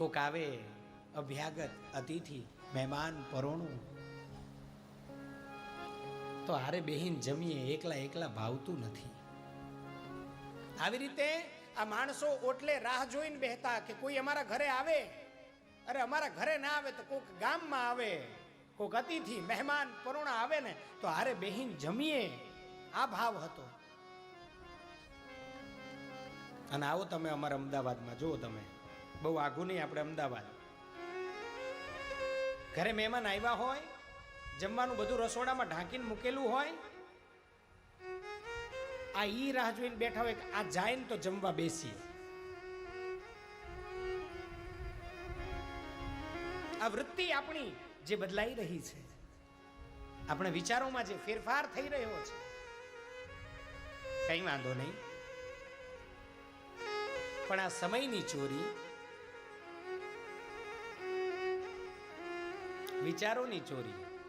કોક આવે અભ્યાગત અતિથિ, મહેમાન, પરોણું. તો હારે બેહીન જમીએ, એકલા એકલા ભાવતું નથી. આવી રીતે આ માણસો ઓટલે રાહ જોઈને બેહતા કે કોઈ અમારા ઘરે આવે? અરે અમારા ઘરે ના આવે તો કોઈક ગામમાં આવે કોઈક અતિથિ, મહેમાન, પરોણા આવે ને તો હારે બેહીન જમીએ. આ ભાવ હતો. અને આવો તમે અમારા અમદાવાદમાં, જુઓ તમે. બહુ આઘું નહીં, આપણે અમદાવાદ. ઘરે મહેમાન આવ્યા હોય, જમવાનું બધું રસોડામાં ઢાંકીને મૂકેલું હોય, આ ઈ રાહ જોઈને બેઠા હોય આ જાય ને તો જમવા બેસીએ. આ વૃત્તિ આપણી જે બદલાઈ રહી છે, આપણે વિચારોમાં જે ફેરફાર થઈ રહ્યો છે, કઈ વાંધો નહીં. પણ આ સમયની ચોરી વિચારોની ચોરી.